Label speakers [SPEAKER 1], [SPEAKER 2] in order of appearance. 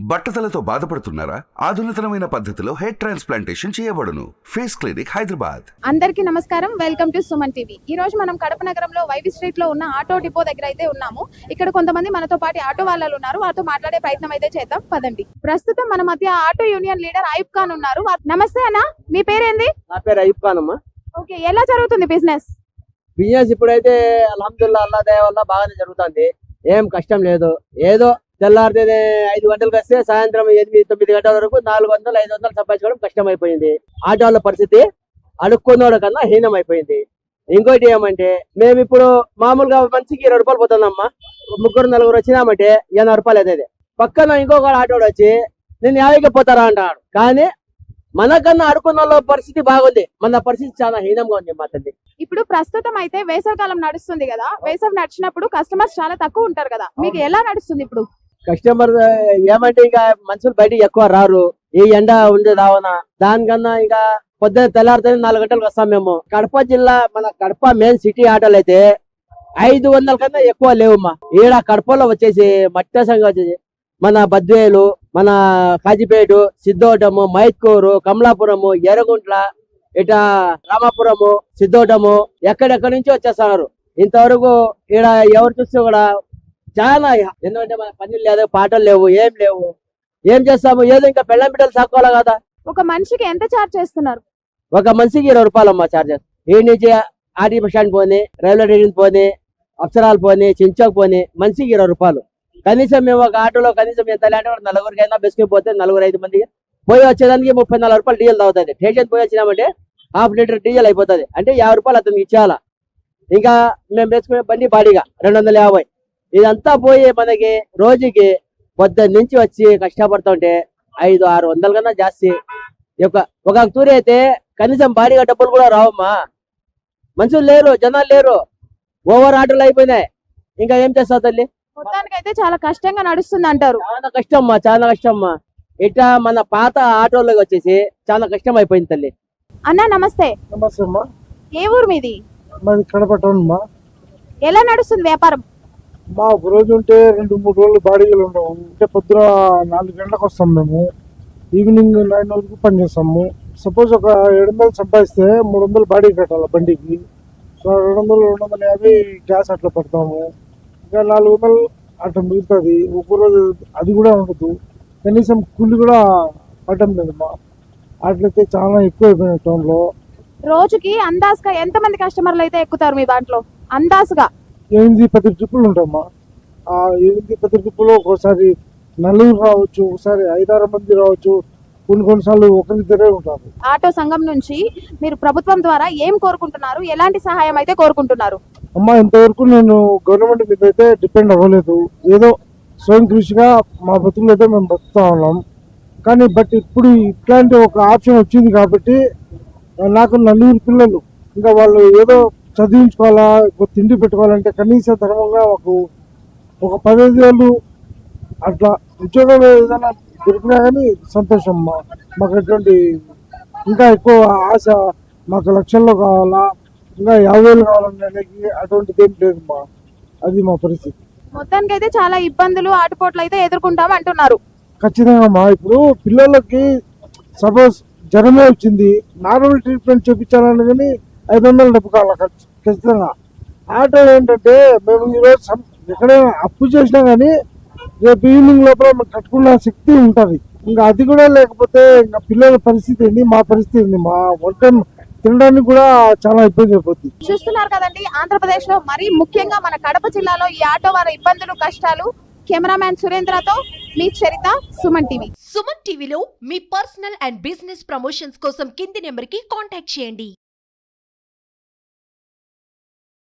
[SPEAKER 1] బట్టతలతో బాధపడుతున్నారా? ఆధునితనమైన పద్ధతిలో హెయిర్ ట్రాన్స్ప్లాంటేషన్ చేయబడును. Face clinic Hyderabad.
[SPEAKER 2] అందరికీ నమస్కారం. Welcome to Suman TV. ఈ రోజు మనం కడప నగరంలో వైవి స్ట్రీట్లో ఉన్న ఆటో డిపో దగ్గర అయితే ఉన్నాము. ఇక్కడ కొంతమంది మనతో పాటు ఆటో వాళ్ళు ఉన్నారు. వారితో మాట్లాడే ప్రయత్నం అయితే చేద్దాం. పదండి. ప్రస్తుతం మన మధ్య auto union leader Ayub Khan ఉన్నారు. నమస్తే అన్న. మీ పేరేంది?
[SPEAKER 3] నా పేరు అయ్యూబ్ ఖాన్ అమ్మా.
[SPEAKER 2] ఓకే. ఎలా జరుగుతుంది బిజినెస్?
[SPEAKER 3] బిజినెస్ ఇప్పుడైతే అల్హమ్దుల్లా అల్లా దయ వల్ల బాగానే జరుగుతుంది. ఏం కష్టం లేదు. ఏదో తెల్లారితే ఐదు గంటలకు వస్తే సాయంత్రం ఎనిమిది తొమ్మిది గంటల వరకు నాలుగు వందలు ఐదు వందలు సంపాదించుకోవడం కష్టం అయిపోయింది ఆటోల పరిస్థితి అడుక్కున్నోడు కన్నా హీనం అయిపోయింది ఇంకోటి ఏమంటే మేము ఇప్పుడు మామూలుగా మనిషికి ఇరవై రూపాయలు పోతుందమ్మా. ముగ్గురు నలుగురు వచ్చినామంటే ఎనభై రూపాయలు అయితే పక్కన ఇంకొక ఆటోడు వచ్చి నేను యాభైకి పోతారా? అంటాడు. కానీ మనకన్నా అడుక్కున్న వాళ్ళ పరిస్థితి బాగుంది. మన పరిస్థితి చాలా హీనంగా ఉంది మా తల్లి.
[SPEAKER 2] ఇప్పుడు ప్రస్తుతం అయితే వేసవి కాలం నడుస్తుంది కదా. వేసవి నడిచినప్పుడు కస్టమర్స్ చాలా తక్కువ ఉంటారు కదా. మీకు ఎలా నడుస్తుంది ఇప్పుడు?
[SPEAKER 3] కస్టమర్ ఏమంటే ఇంకా మనుషులు బయటికి ఎక్కువ రారు. ఈ ఎండ ఉండే రావన దానికన్నా ఇంకా పొద్దున్న తెల్లారితే నాలుగు గంటలకు వస్తాం మేము. కడప జిల్లా మన కడప మెయిన్ సిటీ ఆటోలు అయితే ఐదు వందల కన్నా ఎక్కువ లేవమ్మా. ఈడ కడపలో వచ్చేసి మట్టసంగా వచ్చేసి మన బద్వేలు మన కాజిపేటు సిద్ధోటము మైత్కూరు కమలాపురము ఎర్రగుంట్ల ఇట రామాపురము సిద్ధోటము ఎక్కడెక్కడి నుంచి వచ్చేస్తున్నారు. ఇంతవరకు ఈడ ఎవరు చూస్తే కూడా చాలా ఎందుకంటే మన పనులు లేదు పాటలు లేవు ఏం లేవు. ఏం చేస్తాము? ఏదో ఇంకా పెళ్ళం బిడ్డలు సాక్కోవాలి కదా?
[SPEAKER 2] ఒక మనిషికి ఎంత చార్జ్ చేస్తున్నారు?
[SPEAKER 3] ఒక మనిషికి ఇరవై రూపాయలు అమ్మా చార్జెస్ ఈ నుంచి ఆర్టీ బస్ స్టాండ్ పోని రైల్వే స్టేషన్ పోని అప్సరాలు పోని చించోక్ పోని మనిషికి ఇరవై రూపాయలు. కనీసం మేము ఒక ఆటోలో కనీసం ఎంత ఒక నలుగురికైనా బస్కి పోతే నలుగురు ఐదు మంది పోయి వచ్చేదానికి ముప్పై నాలుగు రూపాయలు డీజిల్ తాగుతుంది. స్టేషన్ పోయి వచ్చినామంటే హాఫ్ లీటర్ డీజిల్ అయిపోతుంది. అంటే యాభై రూపాయలు అతనికి ఇచ్చేయాలా? ఇంకా మేము వేసుకునే బండి బాడీగా రెండు వందల యాభై. ఇదంతా పోయి మనకి రోజుకి పొద్దున్న నుంచి వచ్చి కష్టపడుతుంటే ఐదు ఆరు వందల కన్నా జాస్తి. ఒక ఒక తూరి అయితే కనీసం భారీగా డబ్బులు కూడా రావమ్మా. మనుషులు లేరు జనాలు లేరు. ఓవర్ ఆటోలు అయిపోయినాయి. ఇంకా ఏం చేస్తావు తల్లి?
[SPEAKER 2] మొత్తానికి అయితే చాలా కష్టంగా నడుస్తుంది అంటారు.
[SPEAKER 3] చాలా కష్టమ్మా చాలా కష్టమ్మా. ఇట్లా మన పాత ఆటోలోకి వచ్చేసి చాలా కష్టం అయిపోయింది తల్లి.
[SPEAKER 2] అన్న నమస్తే.
[SPEAKER 4] నమస్తే అమ్మా.
[SPEAKER 2] ఏ ఊరు మీది?
[SPEAKER 4] మాది కడప టౌన్ అమ్మా.
[SPEAKER 2] ఎలా నడుస్తుంది వ్యాపారం?
[SPEAKER 4] మా ఒక రోజు ఉంటే రెండు మూడు రోజులు బాడీలు ఉండవు. అంటే పొద్దున నాలుగు గంటలకు వస్తాం మేము. ఈవినింగ్ నైన్ వరకు పని చేస్తాము. సపోజ్ ఒక ఏడు వందలు సంపాదిస్తే మూడు వందలు బాడీ కట్టాలి బండికి. సో రెండు వందలు రెండు వందల యాభై గ్యాస్ అట్లా పెడతాము. ఇంకా నాలుగు వందలు అట్లా మిగులుతుంది. ఒక్క రోజు అది కూడా ఉండదు. కనీసం కూలి కూడా పడటం మా. అట్లయితే చాలా ఎక్కువ అయిపోయినాయి టౌన్లో.
[SPEAKER 2] రోజుకి అందాజుగా ఎంతమంది కస్టమర్లు అయితే ఎక్కుతారు మీ దాంట్లో? అందాజుగా.
[SPEAKER 4] ఎనిమిది పది ట్రిప్పులు ఉంటాయమ్మా. ఆ ఎనిమిది పది ట్రిప్పులు ఒక్కోసారి నలుగురు రావచ్చు ఒకసారి ఐదారు మంది రావచ్చు కొన్ని కొన్నిసార్లు ఒకరిద్దరే ఉంటారు.
[SPEAKER 2] ఆటో సంఘం నుంచి మీరు ప్రభుత్వం ద్వారా ఏం కోరుకుంటున్నారు? ఎలాంటి సహాయం అయితే కోరుకుంటున్నారు?
[SPEAKER 4] అమ్మా ఇంతవరకు నేను గవర్నమెంట్ మీద అయితే డిపెండ్ అవ్వలేదు. ఏదో స్వయం కృషిగా మా బతుకులు అయితే మేము బతుకుతా ఉన్నాం. కానీ బట్ ఇప్పుడు ఇట్లాంటి ఒక ఆప్షన్ వచ్చింది కాబట్టి నాకు నలుగురు పిల్లలు ఇంకా వాళ్ళు ఏదో చదివించుకోవాలా ఒక తిండి పెట్టుకోవాలంటే కనీస ధర్మంగా ఒక ఒక పదహైదు వేలు అట్లా ఉద్యోగం ఏదైనా దొరికినా కానీ సంతోషం. మాకు అటువంటి ఇంకా ఎక్కువ ఆశ మాకు లక్షల్లో కావాలా ఇంకా యాభై వేలు కావాలనే అటువంటిది ఏం లేదు మా. అది మా పరిస్థితి.
[SPEAKER 2] మొత్తానికి అయితే చాలా ఇబ్బందులు ఆటుపోట్లు అయితే ఎదుర్కొంటాం అంటున్నారు.
[SPEAKER 4] ఖచ్చితంగా మా ఇప్పుడు పిల్లలకి సపోజ్ జ్వరమే వచ్చింది నార్మల్ ట్రీట్మెంట్ చూపించాలని కానీ ఐదు వందలు డబ్బు కావాలి ఖచ్చి- ఖచ్చితంగా. ఆటో ఏంటంటే మేము ఈరోజు ఎక్కడైనా అప్పు చేసినా కానీ రేపు ఈవినింగ్ లోపల మేము కట్టుకున్న శక్తి ఉంటుంది. ఇంకా అది కూడా లేకపోతే ఇంకా పిల్లల పరిస్థితి ఏంది? మా పరిస్థితి ఏంది? మా వర్క్ తినడానికి కూడా చాలా ఇబ్బంది అయిపోతుంది
[SPEAKER 2] చూస్తున్నారు కదండి ఆంధ్రప్రదేశ్లో మరీ ముఖ్యంగా మన కడప జిల్లాలో ఈ ఆటో వారి ఇబ్బందులు కష్టాలు కెమెరామ్యాన్ సురేంద్రతో మీ చరిత సుమన్ టీవీ.
[SPEAKER 5] సుమన్ టీవీలో మీ పర్సనల్ అండ్ బిజినెస్ ప్రమోషన్స్ కోసం కింది నెంబర్కి కాంటాక్ట్ చేయండి.